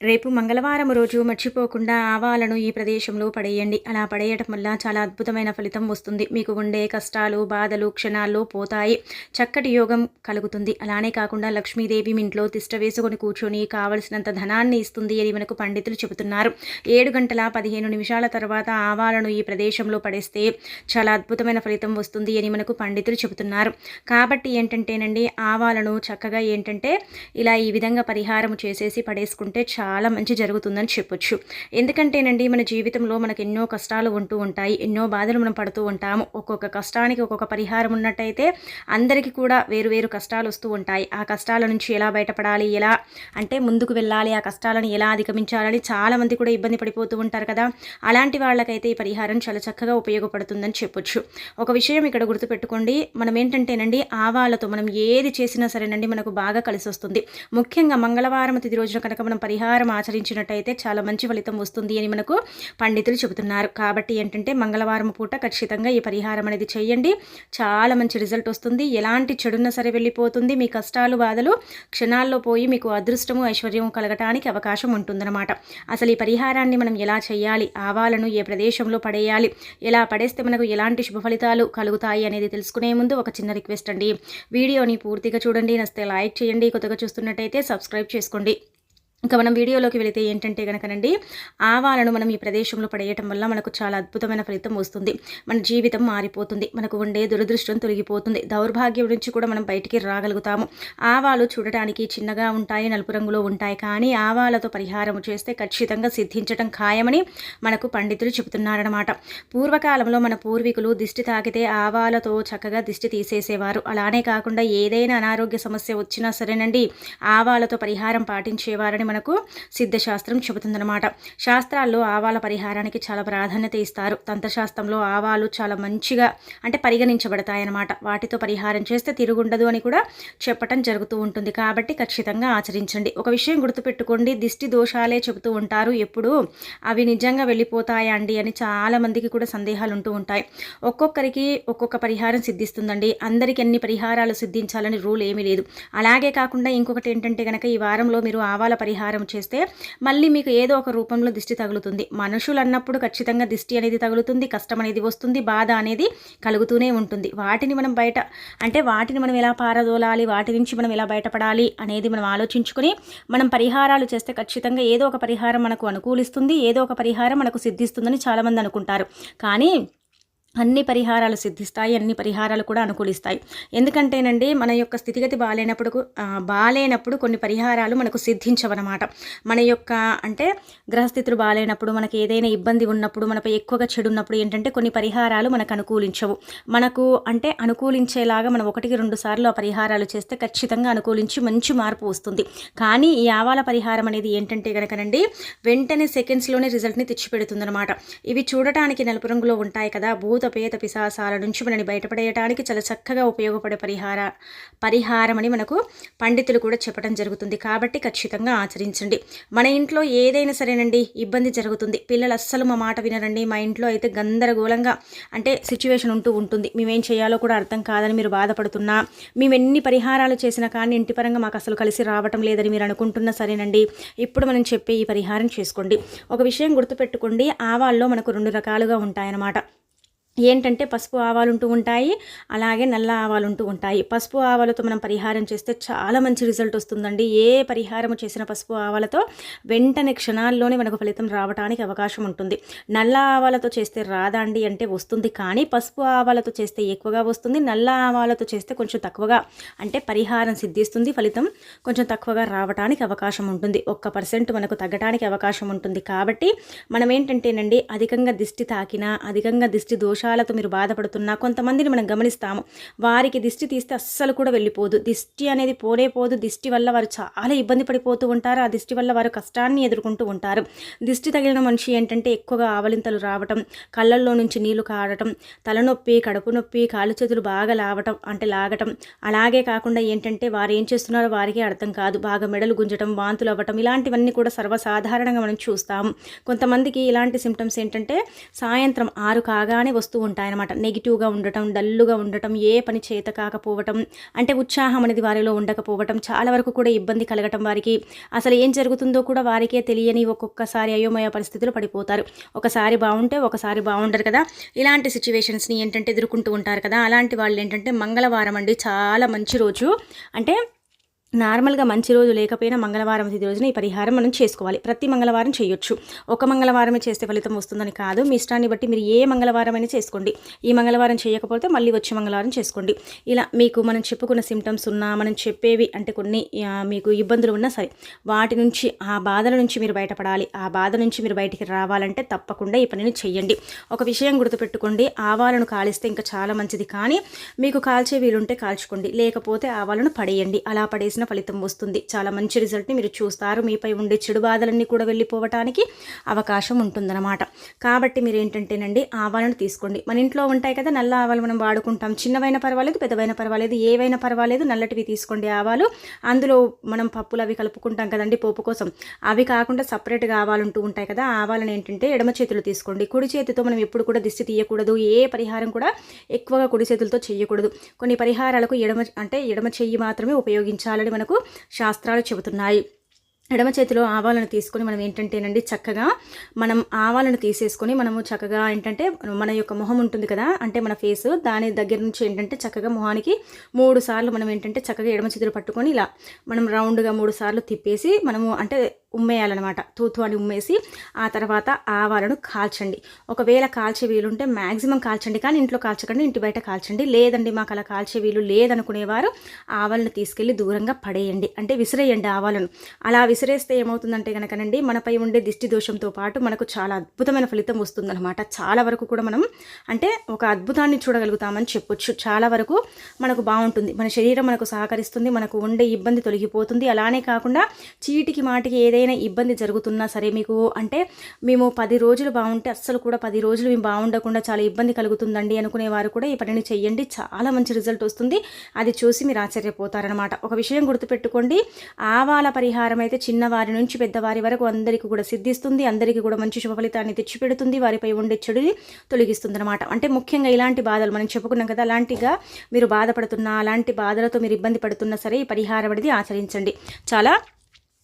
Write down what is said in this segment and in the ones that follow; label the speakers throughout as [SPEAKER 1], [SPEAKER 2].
[SPEAKER 1] రేపు మంగళవారం రోజు మర్చిపోకుండా ఆవాలను ఈ ప్రదేశంలో పడేయండి. అలా పడేయటం వల్ల చాలా అద్భుతమైన ఫలితం వస్తుంది. మీకు ఉండే కష్టాలు బాధలు క్షణాల్లో పోతాయి. చక్కటి యోగం కలుగుతుంది. అలానే కాకుండా లక్ష్మీదేవి ఇంట్లో తిష్ట వేసుకొని కూర్చొని కావలసినంత ధనాన్ని ఇస్తుంది అని మనకు పండితులు చెబుతున్నారు. ఏడు గంటల పదిహేను నిమిషాల తర్వాత ఆవాలను ఈ ప్రదేశంలో పడేస్తే చాలా అద్భుతమైన ఫలితం వస్తుంది అని మనకు పండితులు చెబుతున్నారు. కాబట్టి ఏంటంటేనండి ఆవాలను చక్కగా ఏంటంటే ఇలా ఈ విధంగా పరిహారం చేసేసి పడేసుకుంటే చాలా చాలా మంచి జరుగుతుందని చెప్పొచ్చు. ఎందుకంటేనండి మన జీవితంలో మనకు ఎన్నో కష్టాలు ఉంటూ ఉంటాయి ఎన్నో బాధలు మనం పడుతూ ఉంటాము. ఒక్కొక్క కష్టానికి ఒక్కొక్క పరిహారం ఉన్నట్టయితే అందరికీ కూడా వేరు వేరు కష్టాలు వస్తూ ఉంటాయి. ఆ కష్టాల నుంచి ఎలా బయటపడాలి ఎలా అంటే ముందుకు వెళ్ళాలి ఆ కష్టాలను ఎలా అధిగమించాలని చాలామంది కూడా ఇబ్బంది పడిపోతూ ఉంటారు కదా. అలాంటి వాళ్ళకైతే ఈ పరిహారం చాలా చక్కగా ఉపయోగపడుతుందని చెప్పొచ్చు. ఒక విషయం ఇక్కడ గుర్తుపెట్టుకోండి. మనం ఏంటంటేనండి ఆవాలతో మనం ఏది చేసినా సరేనండి మనకు బాగా కలిసి వస్తుంది ముఖ్యంగా మంగళవారం తిది రోజున కనుక మనం పరిహారం ఆచరించినట్టయితే చాలా మంచి ఫలితం వస్తుంది అని మనకు పండితులు చెబుతున్నారు. కాబట్టి ఏంటంటే మంగళవారం పూట ఖచ్చితంగా ఈ పరిహారం అనేది చేయండి. చాలా మంచి రిజల్ట్ వస్తుంది. ఎలాంటి చెడున్న సరే వెళ్ళిపోతుంది. మీ కష్టాలు బాధలు క్షణాల్లో పోయి మీకు అదృష్టము ఐశ్వర్యము కలగటానికి అవకాశం ఉంటుందన్నమాట. అసలు ఈ పరిహారాన్ని మనం ఎలా చేయాలి? ఆవాలను ఏ ప్రదేశంలో పడేయాలి? ఎలా పడేస్తే మనకు ఎలాంటి శుభ ఫలితాలు కలుగుతాయి అనేది తెలుసుకునే ముందు ఒక చిన్న రిక్వెస్ట్ అండి. వీడియోని పూర్తిగా చూడండి. నస్తే లైక్ చేయండి. కొత్తగా చూస్తున్నట్టయితే సబ్స్క్రైబ్ చేసుకోండి. ఇంకా మనం వీడియోలోకి వెళితే ఏంటంటే కనుకనండి ఆవాలను మనం ఈ ప్రదేశంలో పడేయటం వల్ల మనకు చాలా అద్భుతమైన ఫలితం వస్తుంది. మన జీవితం మారిపోతుంది. మనకు ఉండే దురదృష్టం తొలగిపోతుంది. దౌర్భాగ్యం నుంచి కూడా మనం బయటికి రాగలుగుతాము. ఆవాలు చూడటానికి చిన్నగా ఉంటాయి నలుపు రంగులో ఉంటాయి. కానీ ఆవాలతో పరిహారం చేస్తే ఖచ్చితంగా సిద్ధించడం ఖాయమని మనకు పండితులు చెబుతున్నారనమాట పూర్వకాలంలో మన పూర్వీకులు దిష్టి తాకితే ఆవాలతో చక్కగా దిష్టి తీసేసేవారు. అలానే కాకుండా ఏదైనా అనారోగ్య సమస్య వచ్చినా సరేనండి ఆవాలతో పరిహారం పాటించేవారని మనకు సిద్ధశాస్త్రం చెబుతుందన్నమాట. శాస్త్రాల్లో ఆవాల పరిహారానికి చాలా ప్రాధాన్యత ఇస్తారు. తంత్రశాస్త్రంలో ఆవాలు చాలా మంచిగా అంటే పరిగణించబడతాయన్నమాట. వాటితో పరిహారం చేస్తే తిరుగుండదు అని కూడా చెప్పటం జరుగుతూ ఉంటుంది. కాబట్టి ఖచ్చితంగా ఆచరించండి. ఒక విషయం గుర్తుపెట్టుకోండి. దిష్టి దోషాలే చెబుతూ ఉంటారు. ఎప్పుడు అవి నిజంగా వెళ్ళిపోతాయా అండి అని చాలామందికి కూడా సందేహాలు ఉంటూ ఉంటాయి. ఒక్కొక్కరికి ఒక్కొక్క పరిహారం సిద్ధిస్తుందండి. అందరికీ అన్ని పరిహారాలు సిద్ధించాలని రూల్ ఏమీ లేదు. అలాగే కాకుండా ఇంకొకటి ఏంటంటే కనుక ఈ వారంలో మీరు ఆవాల పరిహారం పరిహారం చేస్తే మళ్ళీ మీకు ఏదో ఒక రూపంలో దిష్టి తగులుతుంది. మనుషులు అన్నప్పుడు ఖచ్చితంగా దిష్టి అనేది తగులుతుంది కష్టం అనేది వస్తుంది బాధ అనేది కలుగుతూనే ఉంటుంది. వాటిని మనం బయట అంటే వాటిని మనం ఎలా పారదోలాలి వాటి నుంచి మనం ఎలా బయటపడాలి అనేది మనం ఆలోచించుకొని మనం పరిహారాలు చేస్తే ఖచ్చితంగా ఏదో ఒక పరిహారం మనకు అనుకూలిస్తుంది ఏదో ఒక పరిహారం మనకు సిద్ధిస్తుందని చాలామంది అనుకుంటారు. కానీ అన్ని పరిహారాలు సిద్ధిస్తాయి అన్ని పరిహారాలు కూడా అనుకూలిస్తాయి. ఎందుకంటేనండి మన యొక్క స్థితిగతి బాగాలేనప్పుడు బాగాలేనప్పుడు కొన్ని పరిహారాలు మనకు సిద్ధించవన్నమాట మన యొక్క అంటే గ్రహస్థితులు బాగాలేనప్పుడు మనకి ఏదైనా ఇబ్బంది ఉన్నప్పుడు మనపై ఎక్కువగా చెడు ఉన్నప్పుడు ఏంటంటే కొన్ని పరిహారాలు మనకు అనుకూలించవు. మనకు అంటే అనుకూలించేలాగా మనం ఒకటికి రెండు సార్లు ఆ పరిహారాలు చేస్తే ఖచ్చితంగా అనుకూలించి మంచి మార్పు వస్తుంది. కానీ ఈ ఆవాల పరిహారం అనేది ఏంటంటే కనుకనండి వెంటనే సెకండ్స్లోనే రిజల్ట్ని తెచ్చిపెడుతుందన్నమాట ఇవి చూడటానికి నలుపు రంగులో ఉంటాయి కదా భూ భూత పేత పిశాసాల నుంచి మనని బయటపడేయడానికి చాలా చక్కగా ఉపయోగపడే పరిహార పరిహారం అని మనకు పండితులు కూడా చెప్పడం జరుగుతుంది. కాబట్టి ఖచ్చితంగా ఆచరించండి. మన ఇంట్లో ఏదైనా సరేనండి ఇబ్బంది జరుగుతుంది. పిల్లలు అస్సలు మా మాట వినరండి. మా ఇంట్లో అయితే గందరగోళంగా అంటే సిచ్యువేషన్ ఉంటూ ఉంటుంది. మేమేం చేయాలో కూడా అర్థం కాదని మీరు బాధపడుతున్నా మేము ఎన్ని పరిహారాలు చేసినా కానీ ఇంటి పరంగా మాకు అసలు కలిసి రావటం లేదని మీరు అనుకుంటున్నా సరేనండి. ఇప్పుడు మనం చెప్పే ఈ పరిహారం చేసుకోండి. ఒక విషయం గుర్తుపెట్టుకోండి. ఆవాల్లో మనకు రెండు రకాలుగా ఉంటాయన్నమాట. ఏంటంటే పసుపు ఆవాలు ఉంటూ ఉంటాయి అలాగే నల్ల ఆవాలు ఉంటూ ఉంటాయి. పసుపు ఆవాలతో మనం పరిహారం చేస్తే చాలా మంచి రిజల్ట్ వస్తుందండి. ఏ పరిహారం చేసిన పసుపు ఆవాలతో వెంటనే క్షణాల్లోనే మనకు ఫలితం రావడానికి అవకాశం ఉంటుంది. నల్ల ఆవాలతో చేస్తే రాదా అండి అంటే వస్తుంది కానీ పసుపు ఆవాలతో చేస్తే ఎక్కువగా వస్తుంది. నల్ల ఆవాలతో చేస్తే కొంచెం తక్కువగా అంటే పరిహారం సిద్ధిస్తుంది. ఫలితం కొంచెం తక్కువగా రావడానికి అవకాశం ఉంటుంది. ఒక్క పర్సెంట్ మనకు తగ్గడానికి అవకాశం ఉంటుంది. కాబట్టి మనం ఏంటంటేనండి అధికంగా దిష్టి తాకినా అధికంగా దిష్టి దోష దోషాలతో మీరు బాధపడుతున్నా కొంతమందిని మనం గమనిస్తాము. వారికి దిష్టి తీస్తే అస్సలు కూడా వెళ్ళిపోదు. దిష్టి అనేది పోనే పోదు. దిష్టి వల్ల వారు చాలా ఇబ్బంది పడిపోతూ ఉంటారు. ఆ దిష్టి వల్ల వారు కష్టాన్ని ఎదుర్కొంటూ ఉంటారు. దిష్టి తగిలిన మనిషి ఏంటంటే ఎక్కువగా ఆవలింతలు రావటం కళ్ళల్లో నుంచి నీళ్ళు కారటం తలనొప్పి కడుపు నొప్పి కాళ్ళు చేతులు బాగా లావటం అంటే లాగటం. అలాగే కాకుండా ఏంటంటే వారు ఏం చేస్తున్నారో వారికే అర్థం కాదు. బాగా మెడలు గుంజటం వాంతులు అవ్వటం ఇలాంటివన్నీ కూడా సర్వసాధారణంగా మనం చూస్తాము. కొంతమందికి ఇలాంటి సిమ్టమ్స్ ఏంటంటే సాయంత్రం ఆరు కాగానే వస్తూ వస్తూ ఉంటాయన్నమాట. నెగిటివ్గా ఉండటం డల్లుగా ఉండటం ఏ పని చేత కాకపోవటం అంటే ఉత్సాహం అనేది వారిలో ఉండకపోవటం చాలా వరకు కూడా ఇబ్బంది కలగటం వారికి. అసలు ఏం జరుగుతుందో కూడా వారికే తెలియని ఒక్కొక్కసారి అయోమయ పరిస్థితులు పడిపోతారు. ఒకసారి బాగుంటే ఒకసారి బాగుండరు కదా. ఇలాంటి సిచ్యువేషన్స్ని ఏంటంటే ఎదుర్కొంటూ ఉంటారు కదా. అలాంటి వాళ్ళు ఏంటంటే మంగళవారం అండి. చాలా మంచి రోజు. అంటే నార్మల్గా మంచి రోజు లేకపోయినా మంగళవారం తిథి రోజున ఈ పరిహారం మనం చేసుకోవాలి. ప్రతి మంగళవారం చేయొచ్చు. ఒక మంగళవారమే చేస్తే ఫలితం వస్తుందని కాదు. మీ ఇష్టాన్ని బట్టి మీరు ఏ మంగళవారం అయినా చేసుకోండి. ఈ మంగళవారం చేయకపోతే మళ్ళీ వచ్చే మంగళవారం చేసుకోండి. ఇలా మీకు మనం చెప్పుకున్న సిమ్టమ్స్ ఉన్నా మనం చెప్పేవి అంటే కొన్ని మీకు ఇబ్బందులు ఉన్నా సరే వాటి నుంచి ఆ బాధల నుంచి మీరు బయటపడాలి. ఆ బాధ నుంచి మీరు బయటికి రావాలంటే తప్పకుండా ఈ పనిని చెయ్యండి. ఒక విషయం గుర్తుపెట్టుకోండి. ఆవాలను కాలిస్తే ఇంకా చాలా మంచిది. కానీ మీకు కాల్చే వీలుంటే కాల్చుకోండి. లేకపోతే ఆవాలను పడేయండి. అలా పడేసి చేసిన ఫలితం వస్తుంది. చాలా మంచి రిజల్ట్ని మీరు చూస్తారు. మీపై ఉండే చెడు బాధలన్నీ కూడా వెళ్ళిపోవటానికి అవకాశం ఉంటుందన్నమాట. కాబట్టి మీరు ఏంటంటేనండి ఆవాలను తీసుకోండి. మన ఇంట్లో ఉంటాయి కదా నల్ల ఆవాలు మనం వాడుకుంటాం. చిన్నవైన పర్వాలేదు పెద్దవైన పర్వాలేదు ఏవైనా పర్వాలేదు నల్లటివి తీసుకోండి ఆవాలు. అందులో మనం పప్పులు అవి కలుపుకుంటాం కదండి పోపు కోసం. అవి కాకుండా సపరేట్గా ఆవాలు ఉంటూ ఉంటాయి కదా ఆవాలను ఏంటంటే ఎడమ చేతులు తీసుకోండి. కుడి చేతితో మనం ఎప్పుడు కూడా దిష్టి తీయకూడదు. ఏ పరిహారం కూడా ఎక్కువగా కుడి చేతులతో చేయకూడదు కొన్ని పరిహారాలకు ఎడమ అంటే ఎడమ చెయ్యి మాత్రమే ఉపయోగించాలని అని మనకు శాస్త్రాలు చెబుతున్నాయి. ఎడమ చేతిలో ఆవాలను తీసుకొని మనం ఏంటంటేనండి చక్కగా మనం ఆవాలను తీసేసుకొని మనము చక్కగా ఏంటంటే మన యొక్క మొహం ఉంటుంది కదా అంటే మన ఫేస్ దాని దగ్గర నుంచి ఏంటంటే చక్కగా మొహానికి మూడు సార్లు మనం ఏంటంటే చక్కగా ఎడమ చేతులు పట్టుకొని ఇలా మనం రౌండ్గా మూడు సార్లు తిప్పేసి మనము అంటే ఉమ్మేయాలన్నమాట. తూతు అని ఉమ్మేసి ఆ తర్వాత ఆవాలను కాల్చండి. ఒకవేళ కాల్చే వీలుంటే మ్యాక్సిమం కాల్చండి కానీ ఇంట్లో కాల్చకండి ఇంటి బయట కాల్చండి. లేదండి మాకు అలా కాల్చే వీలు లేదనుకునేవారు ఆవాలను తీసుకెళ్ళి దూరంగా పడేయండి. అంటే విసిరేయండి ఆవాలను అలా విసిరేస్తే ఏమవుతుందంటే కనుకనండి మనపై ఉండే దిష్టి దోషంతో పాటు మనకు చాలా అద్భుతమైన ఫలితం వస్తుందన్నమాట. చాలా వరకు కూడా మనం అంటే ఒక అద్భుతాన్ని చూడగలుగుతామని చెప్పొచ్చు. చాలా వరకు మనకు బాగుంటుంది. మన శరీరం మనకు సహకరిస్తుంది. మనకు ఉండే ఇబ్బంది తొలగిపోతుంది. అలానే కాకుండా చీటికి మాటికి ఏదైనా ఏదైనా ఇబ్బంది జరుగుతున్నా సరే మీకు అంటే మేము పది రోజులు బాగుంటే అస్సలు కూడా పది రోజులు మేము బాగుండకుండా చాలా ఇబ్బంది కలుగుతుందండి అనుకునే వారు కూడా ఈ పనిని చెయ్యండి. చాలా మంచి రిజల్ట్ వస్తుంది. అది చూసి మీరు ఆశ్చర్యపోతారనమాట ఒక విషయం గుర్తుపెట్టుకోండి. ఆవాల పరిహారం అయితే చిన్నవారి నుంచి పెద్దవారి వరకు అందరికీ కూడా సిద్ధిస్తుంది. అందరికీ కూడా మంచి శుభ ఫలితాన్ని తెచ్చిపెడుతుంది. వారిపై ఉండే చెడుని తొలగిస్తుంది అనమాట అంటే ముఖ్యంగా ఇలాంటి బాధలు మనం చెప్పుకున్నాం కదా అలాంటిగా మీరు బాధపడుతున్నా అలాంటి బాధలతో మీరు ఇబ్బంది పడుతున్నా సరే ఈ పరిహారం అనేది ఆచరించండి. చాలా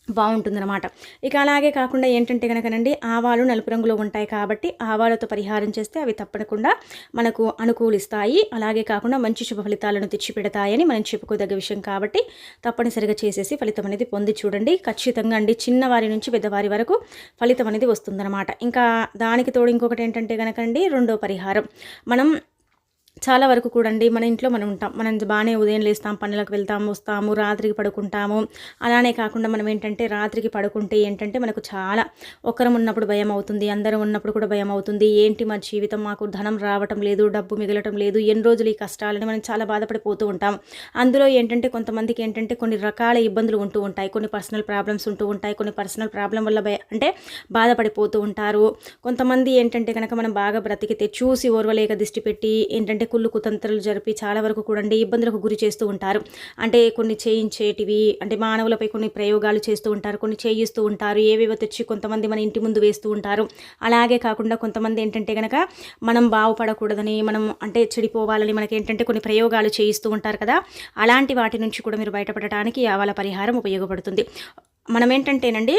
[SPEAKER 1] బాగుంటుందన్నమాట. ఇక అలాగే కాకుండా ఏంటంటే కనుకనండి ఆవాలు నలుపు రంగులో ఉంటాయి కాబట్టి ఆవాలతో పరిహారం చేస్తే అవి తప్పకుండా మనకు అనుకూలిస్తాయి. అలాగే కాకుండా మంచి శుభ ఫలితాలను తెచ్చిపెడతాయని మనం చెప్పుకోదగ్గ విషయం కాబట్టి తప్పనిసరిగా చేసేసి ఫలితం అనేది పొంది చూడండి. ఖచ్చితంగా అండి చిన్నవారి నుంచి పెద్దవారి వరకు ఫలితం అనేది వస్తుందన్నమాట. ఇంకా దానికి తోడు ఇంకొకటి ఏంటంటే కనుకండి రెండో పరిహారం. మనం చాలా వరకు కూడండి మన ఇంట్లో మనం ఉంటాం. మనం బాగానే ఉదయం లేస్తాం పనులకు వెళ్తాం వస్తాము రాత్రికి పడుకుంటాము. అలానే కాకుండా మనం ఏంటంటే రాత్రికి పడుకుంటే ఏంటంటే మనకు చాలా ఒకరం ఉన్నప్పుడు భయం అవుతుంది అందరం ఉన్నప్పుడు కూడా భయం అవుతుంది. ఏంటి మా జీవితం? మాకు ధనం రావటం లేదు డబ్బు మిగలటం లేదు ఎన్ని రోజులు ఈ కష్టాలని మనం చాలా బాధపడిపోతూ ఉంటాం. అందులో ఏంటంటే కొంతమందికి ఏంటంటే కొన్ని రకాల ఇబ్బందులు ఉంటూ ఉంటాయి. కొన్ని పర్సనల్ ప్రాబ్లమ్స్ ఉంటూ ఉంటాయి. కొన్ని పర్సనల్ ప్రాబ్లం వల్ల అంటే బాధపడిపోతూ ఉంటారు. కొంతమంది ఏంటంటే కనుక మనం బాగా బ్రతికితే చూసి ఓర్వలేక దిష్టి పెట్టి ఏంటంటే అంటే కుళ్ళు కుతంత్రాలు జరిపి చాలా వరకు కూడా ఇబ్బందులకు గురి చేస్తూ ఉంటారు. అంటే కొన్ని చేయించేటివి అంటే మానవులపై కొన్ని ప్రయోగాలు చేస్తూ ఉంటారు కొన్ని చేయిస్తూ ఉంటారు ఏవేవో తెచ్చి కొంతమంది మన ఇంటి ముందు వేస్తూ ఉంటారు. అలాగే కాకుండా కొంతమంది ఏంటంటే కనుక మనం బాగుపడకూడదని మనం అంటే చెడిపోవాలని మనకి ఏంటంటే కొన్ని ప్రయోగాలు చేయిస్తూ ఉంటారు కదా. అలాంటి వాటి నుంచి కూడా మీరు బయటపడటానికి ఆవాల పరిహారం ఉపయోగపడుతుంది. మనం ఏంటంటేనండి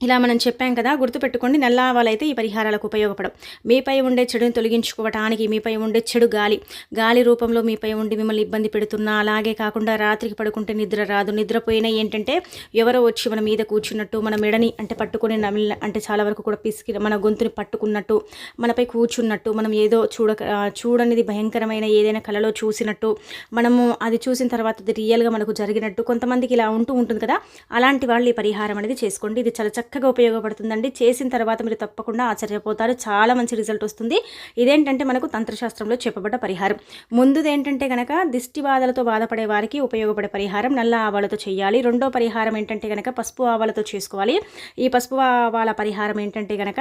[SPEAKER 1] ఇలా మనం చెప్పాం కదా గుర్తుపెట్టుకోండి నల్ల ఆవాలైతే ఈ పరిహారాలకు ఉపయోగపడం మీపై ఉండే చెడుని తొలగించుకోవటానికి మీపై ఉండే చెడు గాలి గాలి రూపంలో మీపై ఉండి మిమ్మల్ని ఇబ్బంది పెడుతున్నా అలాగే కాకుండా రాత్రికి పడుకుంటే నిద్ర రాదు. నిద్రపోయినా ఏంటంటే ఎవరో వచ్చి మన మీద కూర్చున్నట్టు మన మెడని అంటే పట్టుకుని నమిలిన అంటే చాలా వరకు కూడా పిసికి మన గొంతుని పట్టుకున్నట్టు మనపై కూర్చున్నట్టు మనం ఏదో చూడ చూడనిది భయంకరమైన ఏదైనా కళలో చూసినట్టు మనము అది చూసిన తర్వాత అది రియల్గా మనకు జరిగినట్టు కొంతమందికి ఇలా ఉంటూ ఉంటుంది కదా అలాంటి వాళ్ళు ఈ పరిహారం అనేది చేసుకోండి. ఇది చాలా చక్కగా ఉపయోగపడుతుందండి. చేసిన తర్వాత మీరు తప్పకుండా ఆశ్చర్యపోతారు. చాలా మంచి రిజల్ట్ వస్తుంది. ఇదేంటంటే మనకు తంత్రశాస్త్రంలో చెప్పబడ్డ పరిహారం. ముందుది ఏంటంటే కనుక దిష్టి బాధలతో బాధపడే వారికి ఉపయోగపడే పరిహారం నల్ల ఆవాలతో చేయాలి. రెండో పరిహారం ఏంటంటే కనుక పసుపు ఆవాలతో చేసుకోవాలి. ఈ పసుపు ఆవాల పరిహారం ఏంటంటే కనుక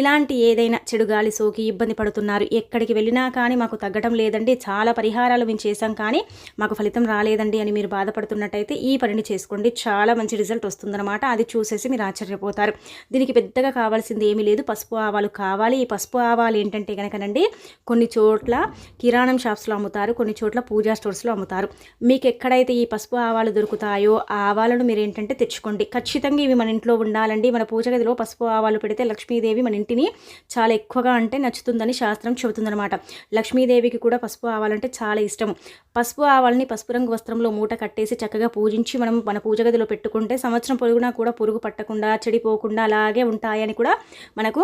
[SPEAKER 1] ఇలాంటి ఏదైనా చెడు గాలి సోకి ఇబ్బంది పడుతున్నారు. ఎక్కడికి వెళ్ళినా కానీ మాకు తగ్గడం లేదండి. చాలా పరిహారాలు మేము చేశాం కానీ మాకు ఫలితం రాలేదండి అని మీరు బాధపడుతున్నట్టయితే ఈ పనిని చేసుకోండి. చాలా మంచి రిజల్ట్ వస్తుందన్నమాట. అది చూసేసి మీరు ఆశ్చర్య ఆశ్చర్యపోతారు దీనికి పెద్దగా కావాల్సింది ఏమీ లేదు. పసుపు ఆవాలు కావాలి. ఈ పసుపు ఆవాలు ఏంటంటే కనుకనండి కొన్ని చోట్ల కిరాణం షాప్స్లో అమ్ముతారు కొన్ని చోట్ల పూజా స్టోర్స్లో అమ్ముతారు. మీకు ఎక్కడైతే ఈ పసుపు ఆవాలు దొరుకుతాయో ఆ ఆవాలను మీరు ఏంటంటే తెచ్చుకోండి. ఖచ్చితంగా ఇవి మన ఇంట్లో ఉండాలండి. మన పూజ గదిలో పసుపు ఆవాలు పెడితే లక్ష్మీదేవి మన ఇంటిని చాలా ఎక్కువగా అంటే నచ్చుతుందని శాస్త్రం చెబుతుందనమాట లక్ష్మీదేవికి కూడా పసుపు ఆవాలంటే చాలా ఇష్టం. పసుపు ఆవాలని పసుపు రంగు వస్త్రంలో మూట కట్టేసి చక్కగా పూజించి మనం మన పూజ గదిలో పెట్టుకుంటే సంవత్సరం పొరుగునా కూడా పురుగు పట్టకుండా చెడిపోకుండా అలాగే ఉంటాయని కూడా మనకు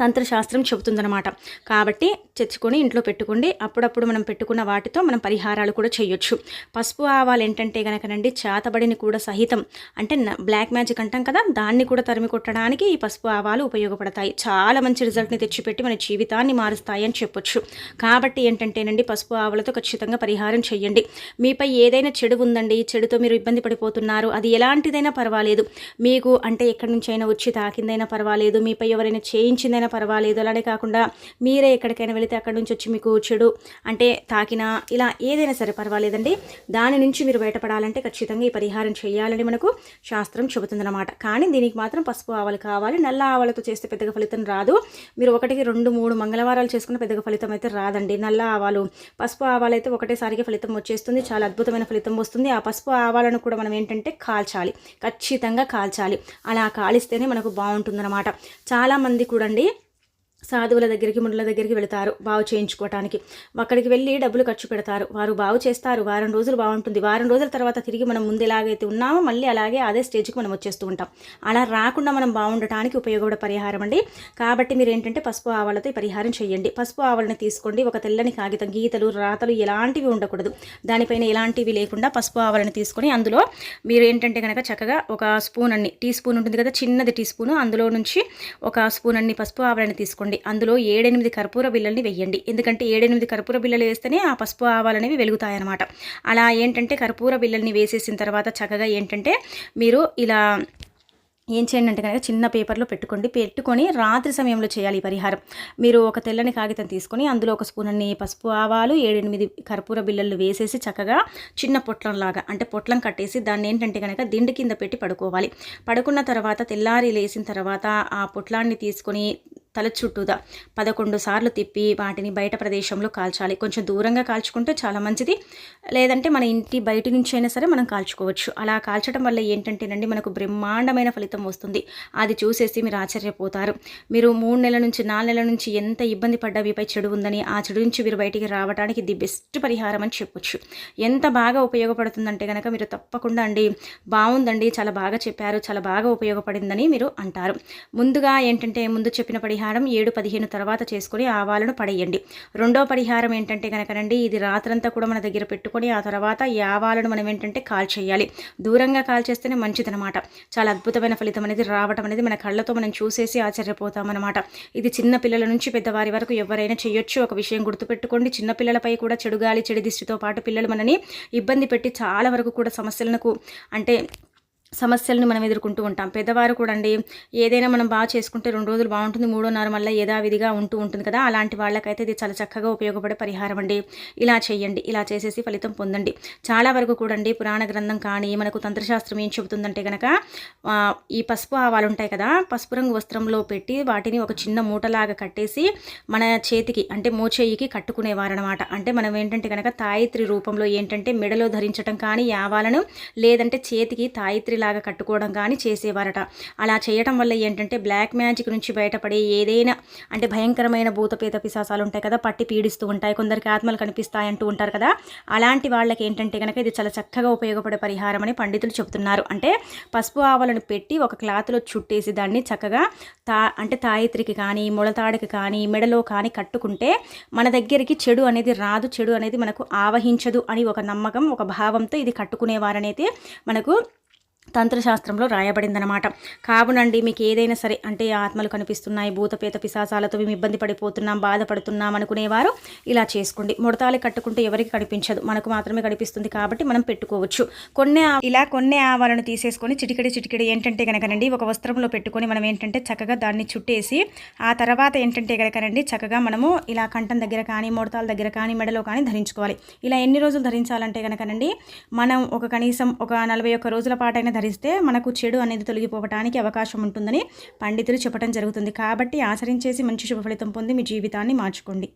[SPEAKER 1] తంత్రశాస్త్రం చెబుతుందనమాట కాబట్టి తెచ్చుకొని ఇంట్లో పెట్టుకోండి. అప్పుడప్పుడు మనం పెట్టుకున్న వాటితో మనం పరిహారాలు కూడా చేయొచ్చు. పసుపు ఆవాలు ఏంటంటే కనుకనండి చేతబడిని కూడా సహితం అంటే బ్లాక్ మ్యాజిక్ అంటాం కదా దాన్ని కూడా తరిమి కొట్టడానికి ఈ పసుపు ఆవాలు ఉపయోగపడతాయి. చాలా మంచి రిజల్ట్ని తెచ్చిపెట్టి మన జీవితాన్ని మారుస్తాయి అని చెప్పొచ్చు. కాబట్టి ఏంటంటేనండి పసుపు ఆవులతో ఖచ్చితంగా పరిహారం చేయండి మీపై ఏదైనా చెడు ఉందండి చెడుతో మీరు ఇబ్బంది పడిపోతున్నారు అది ఎలాంటిదైనా పర్వాలేదు. మీకు అంటే ఎక్కడి నుంచైనా వచ్చి తాకిందైనా పర్వాలేదు. మీపై ఎవరైనా చేయించిందైనా అయినా పర్వాలేదు. అలానే కాకుండా మీరే ఎక్కడికైనా వెళితే అక్కడి నుంచి వచ్చి మీకు చెడు అంటే తాకినా ఇలా ఏదైనా సరే పర్వాలేదండి. దాని నుంచి మీరు బయటపడాలంటే ఖచ్చితంగా ఈ పరిహారం చేయాలని మనకు. శాస్త్రం చెబుతుందన్నమాట. కానీ దీనికి మాత్రం పసుపు ఆవలు కావాలి. నల్ల ఆవలతో చేస్తే పెద్దగా ఫలితం రాదు. మీరు ఒకటికి రెండు మూడు మంగళవారాలు చేసుకున్న పెద్దగా ఫలితం అయితే రాదండి. నల్ల ఆవాలు పసుపు ఆవాలు అయితే ఒకటేసారిగా ఫలితం వచ్చేస్తుంది. చాలా అద్భుతమైన ఫలితం వస్తుంది. ఆ పసుపు ఆవాలను కూడా మనం ఏంటంటే కాల్చాలి. ఖచ్చితంగా కాల్చాలి. అలా కాలిస్తేనే మనకు బాగుంటుందన్నమాట. చాలామంది కూడండి సాధువుల దగ్గరికి మునుల దగ్గరికి వెళతారు బాగు చేయించుకోవటానికి అక్కడికి వెళ్ళి డబ్బులు ఖర్చు పెడతారు. వారు బాగు చేస్తారు. వారం రోజులు బాగుంటుంది. వారం రోజుల తర్వాత తిరిగి మనం ముందు ఎలాగైతే ఉన్నామో మళ్ళీ అలాగే అదే స్టేజ్కి మనం వచ్చేస్తూ ఉంటాం. అలా రాకుండా మనం బాగుండటానికి ఉపయోగపడే పరిహారం అండి. కాబట్టి మీరు ఏంటంటే పసుపు ఆవాలతో ఈ పరిహారం చేయండి. పసుపు ఆవాలని తీసుకోండి. ఒక తెల్లని కాగితం గీతలు రాతలు ఎలాంటివి ఉండకూడదు. దానిపైన ఎలాంటివి లేకుండా పసుపు ఆవాలని తీసుకొని అందులో మీరు ఏంటంటే కనుక చక్కగా ఒక స్పూన్ అన్ని టీ స్పూన్ ఉంటుంది కదా చిన్నది టీ స్పూన్. అందులో నుంచి ఒక స్పూన్ అన్ని పసుపు ఆవాలని తీసుకోండి. వేసుకోండి అందులో ఏడెనిమిది కర్పూర బిళ్ళల్ని వెయ్యండి. ఎందుకంటే ఏడెనిమిది కర్పూర బిళ్ళలు వేస్తేనే ఆ పసుపు ఆవాలనేవి వెలుగుతాయన్నమాట. అలా ఏంటంటే కర్పూర బిళ్ళల్ని వేసేసిన తర్వాత చక్కగా ఏంటంటే మీరు ఇలా ఏం చేయండి అంటే కనుక చిన్న పేపర్లో పెట్టుకోండి. పెట్టుకొని రాత్రి సమయంలో చేయాలి ఈ పరిహారం. మీరు ఒక తెల్లని కాగితం తీసుకొని అందులో ఒక స్పూన్ అన్ని పసుపు ఆవాలు ఏడెనిమిది కర్పూర బిళ్ళలు వేసేసి చక్కగా చిన్న పొట్లంలాగా అంటే పొట్లం కట్టేసి దాన్ని ఏంటంటే కనుక దిండు కింద పెట్టి పడుకోవాలి. పడుకున్న తర్వాత తెల్లారి లేసిన తర్వాత ఆ పొట్లాన్ని తీసుకొని తల చుట్టూదా పదకొండు సార్లు తిప్పి వాటిని బయట ప్రదేశంలో కాల్చాలి. కొంచెం దూరంగా కాల్చుకుంటే చాలా మంచిది. లేదంటే మన ఇంటి బయట నుంచి అయినా సరే మనం కాల్చుకోవచ్చు. అలా కాల్చడం వల్ల ఏంటంటేనండి మనకు బ్రహ్మాండమైన ఫలితం వస్తుంది. అది చూసేసి మీరు ఆశ్చర్యపోతారు. మీరు మూడు నెలల నుంచి నాలుగు నెలల నుంచి ఎంత ఇబ్బంది పడ్డా మీపై చెడు ఉందని ఆ చెడు నుంచి మీరు బయటికి రావడానికి ది బెస్ట్ పరిహారం అని చెప్పొచ్చు. ఎంత బాగా ఉపయోగపడుతుందంటే కనుక మీరు తప్పకుండా అండి బాగుందండి చాలా బాగా చెప్పారు చాలా బాగా ఉపయోగపడిందని మీరు అంటారు. ముందుగా ఏంటంటే ముందు చెప్పిన పరిహారం పరిహారం ఏడు పదిహేను తర్వాత చేసుకొని ఆవాలను పడేయండి. రెండో పరిహారం ఏంటంటే కనుకనండి ఇది రాత్రంతా కూడా మన దగ్గర పెట్టుకొని ఆ తర్వాత ఈ ఆవాలను మనం ఏంటంటే కాల్ చేయాలి. దూరంగా కాల్ చేస్తేనే మంచిదనమాట చాలా అద్భుతమైన ఫలితం అనేది రావటం అనేది మన కళ్ళతో మనం చూసేసి ఆశ్చర్యపోతామన్నమాట. ఇది చిన్న పిల్లల నుంచి పెద్దవారి వరకు ఎవరైనా చేయొచ్చు. ఒక విషయం గుర్తుపెట్టుకోండి. చిన్నపిల్లలపై కూడా చెడు గాలి చెడు దిష్టితో పాటు పిల్లలు మనని ఇబ్బంది పెట్టి చాలా వరకు కూడా సమస్యలకు అంటే సమస్యలను మనం ఎదుర్కొంటూ ఉంటాం. పెద్దవారు కూడా అండి ఏదైనా మనం బాగా చేసుకుంటే రెండు రోజులు బాగుంటుంది మూడోన్నర మళ్ళీ యథావిధిగా ఉంటూ ఉంటుంది కదా అలాంటి వాళ్ళకైతే ఇది చాలా చక్కగా ఉపయోగపడే పరిహారం అండి. ఇలా చేయండి ఇలా చేసేసి ఫలితం పొందండి. చాలా వరకు కూడా అండి పురాణ గ్రంథం కానీ మనకు తంత్రశాస్త్రం ఏం చెబుతుందంటే కనుక ఈ పసుపు ఆవాలు ఉంటాయి కదా పసుపు రంగు వస్త్రంలో పెట్టి వాటిని ఒక చిన్న మూటలాగా కట్టేసి మన చేతికి అంటే మోచేయికి కట్టుకునేవారనమాట. అంటే మనం ఏంటంటే కనుక తాయిత్రి రూపంలో ఏంటంటే మెడలో ధరించడం కానీ ఆవాలను లేదంటే చేతికి తాయిత్రి లాగా కట్టుకోవడం కానీ చేసేవారట. అలా చేయటం వల్ల ఏంటంటే బ్లాక్ మ్యాజిక్ నుంచి బయటపడే ఏదైనా అంటే భయంకరమైన భూతపేత పిశాసాలు ఉంటాయి కదా పట్టి పీడిస్తూ ఉంటాయి కొందరికి ఆత్మలు కనిపిస్తాయి అంటూ ఉంటారు కదా. అలాంటి వాళ్ళకి ఏంటంటే కనుక ఇది చాలా చక్కగా ఉపయోగపడే పరిహారం అని పండితులు చెబుతున్నారు అంటే పసుపు ఆవలను పెట్టి ఒక క్లాత్లో చుట్టేసి దాన్ని చక్కగా తా అంటే తాయిత్రికి కానీ ముళతాడికి కానీ మెడలో కానీ కట్టుకుంటే మన దగ్గరికి చెడు అనేది రాదు చెడు అనేది మనకు ఆవహించదు అని ఒక నమ్మకం ఒక భావంతో ఇది కట్టుకునేవారనైతే మనకు తంత్రశాస్త్రంలో రాయబడిందనమాట కావునండి మీకు ఏదైనా సరే అంటే ఆత్మలు కనిపిస్తున్నాయి భూతపేత పిశాసాలతో మేము ఇబ్బంది పడిపోతున్నాం బాధపడుతున్నాం అనుకునేవారు ఇలా చేసుకోండి. ముడతాలి కట్టుకుంటే ఎవరికి కనిపించదు. మనకు మాత్రమే కనిపిస్తుంది కాబట్టి మనం పెట్టుకోవచ్చు. కొన్ని ఇలా కొన్ని ఆవాలను తీసేసుకొని చిటికడి చిటికడి ఏంటంటే కనుకనండి ఒక వస్త్రంలో పెట్టుకొని మనం ఏంటంటే చక్కగా దాన్ని చుట్టేసి ఆ తర్వాత ఏంటంటే కనుకనండి చక్కగా మనము ఇలా కంఠం దగ్గర కానీ ముడతాల దగ్గర కానీ మెడలో కానీ ధరించుకోవాలి. ఇలా ఎన్ని రోజులు ధరించాలంటే కనుకనండి మనం ఒక కనీసం ఒక నలభై ఒక్క రోజుల పాటైనా ఆచరిస్తే మనకు చెడు అనేది తొలగిపోవటానికి అవకాశం ఉంటుందని పండితులు చెప్పడం జరుగుతుంది. కాబట్టి ఆచరించేసి మంచి శుభ ఫలితం పొంది మీ జీవితాన్ని మార్చుకోండి.